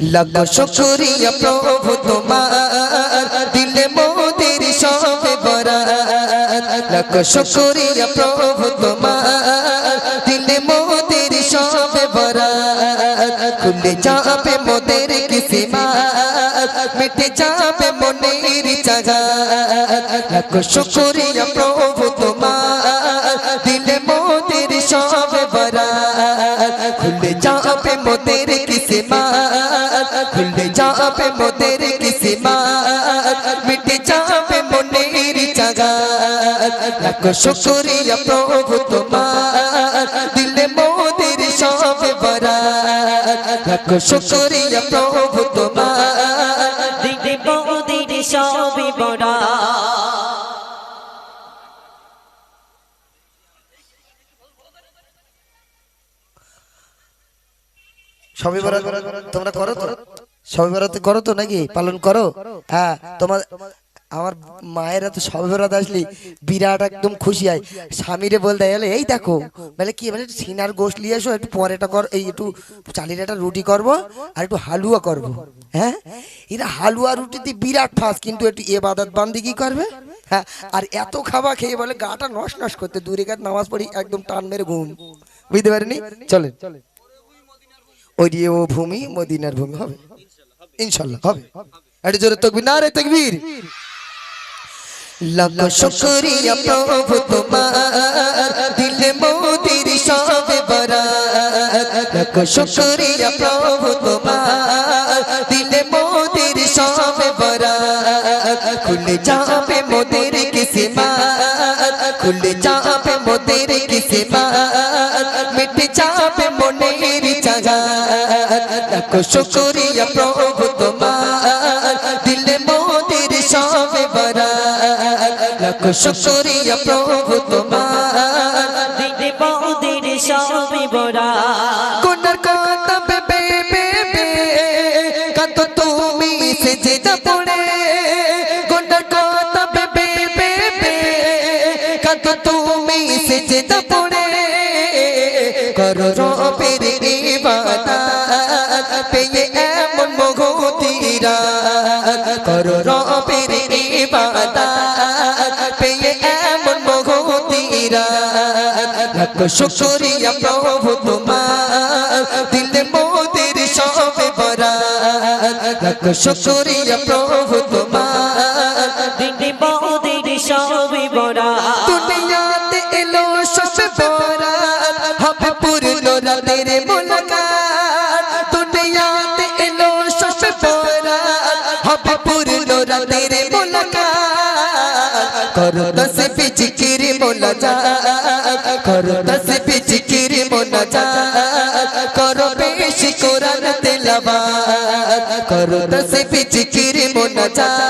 লাগো শুকরিয়া প্রভু তোমার। দিলে মোদের সবে বরাত। লাগো শুকরিয়া প্রভু তোমার। দিলে মোদের সবে বরাত। খুলে যাবে মোদের কিসিমাত মিটে যাবে মনের চাগাত লাগো শুকরিয়া প্রভু খুলে যাবে মোদের কিসিমাত মিটে যাবে মনের চাগাত লাখো শুকরিয়া প্রভু তোমার দিলে মোদের সব বরাত লাখো প্রভু বরাত তোমরা করো তো? সবই বরাত করো তো নাকি? পালন করো? হ্যাঁ তোমার আমার মায়েরা তো সবে বরাত আসলি বিরাট একদম খুশি হয়। স্বামীরে বলতে গেলে এই দেখো বলে কি বলে সিনার গোশ নিয়ে এসো একটু পরেটা কর এই একটু চালির একটা রুটি করব আর একটু হালুয়া করব। হ্যাঁ? এরা হালুয়া রুটিতে বিরাট ফাঁস কিন্তু একটু এ বাদাত বান্দি কি করবে? হ্যাঁ? আর এত খাবার খেয়ে বলে গাটা নস নস করতে দূরে গাছ নামাজ পড়ি একদম টান মেরে ঘুম। বুঝতে পারিনি? চলেন। ওই দিয়ে ও ভূমি, মদিনার ভূমি, হবে। ইনশাল্লাহ, হবে। একটা জোরে তকবির, না রে তকবির। লাখ শুকরিয়া প্রভু তোমার, দিলে মোদির সবে বরাত। লাখ শুকরিয়া প্রভু তোমার, দিলে মোদির সবে বরাত। খুলে যাবে মোদের কিসিমাত খুলে যাবে মোদের কিসিমাত মিটে যাবে লাখ শুকরিয়া প্রভু তোমার দিলে মোদের সবে বরাত লাখ শুকরিয়া প্রভু তোমার দিদি বৌদির সবই বড়া গুনার কথা বেবে বেবে কত তুমি সেজদা পড়ে গুনার কথা বেবে বেবে কত তুমি পড়ে করো রবের ইবাদত পেয়ে এমন মগতিরা করো রবের ইবাদত। পেয়ে এমন মগতিরা লাখ শুকরিয়া প্রভু তোমার। দিলে মোদের সবে বরাত। লাখ শুকরিয়া প্রভু তোমার। দিদি বৌদির সবই বড়া দুনিয়াতে এলো সবে বরাত। হবে পূর্ণ রাতের মুলাকাত। করো তসবি জিকির মোনাজাত করো তসবি জিকির মোনাজাত করো বেশি কোরআন তেলাওয়াত করো তসবি জিকির মোনাজাত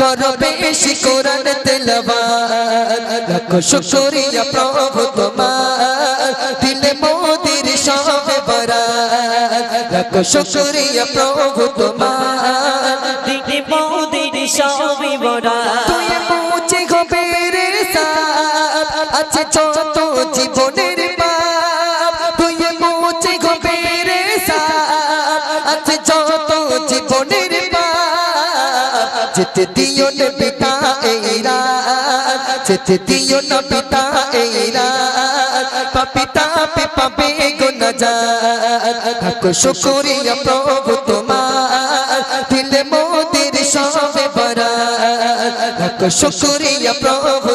করো বেশি কোরআন তেলাওয়াত। লাখো শুকরিয়া প্রভু তোমার, দিলে মোদির সবে বরাত। লাখো শুকরিয়া প্রভু তোমার। আছে যত জীবনের পাপ যত যেতে দিও না পিতা এই রাত। যেতে দিও না পিতা এই পাপিতা পে পাবে গুনা যাত থাকো শুকরিয়া প্রভু তোমার। দিলে মোদের সবে বরাত। থাকো শুকরিয়া প্রভু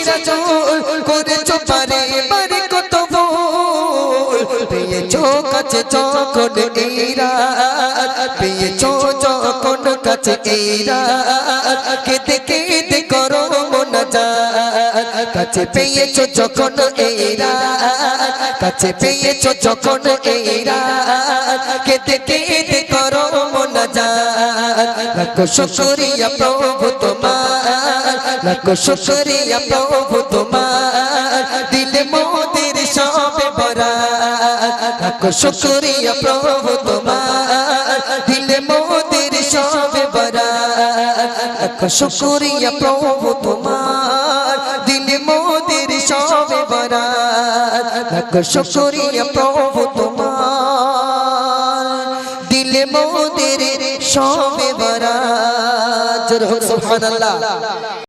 ও কুশিরা জল করেছ বারে বারে কত ভুল। পেয়েছ কাছে যখন এই রাত পেয়েছ যখন কাছে এই রাত কেঁদে কেঁদে করো মনা যাত কাছে পেয়েছ যখন এই রাত কাছে পেয়েছ যখন এই রাত কেঁদে কেঁদে করো মনা লাখো শুকরিয়া প্রভু তোমার লাখো শুকরিয়া প্রভু তোমার। দিলে মোদের সবে বরাত। লাখো শুকরিয়া প্রভু তোমার। দিলে মোদের সবে বরাত। শুকরিয়া প্রভু তোমার। দিলে মোদের সবে বরাত। লাখ শুকরিয়া প্রভু তোমার। দিলে মোদের সবে বরাত। জোর সুবহানাল্লাহ।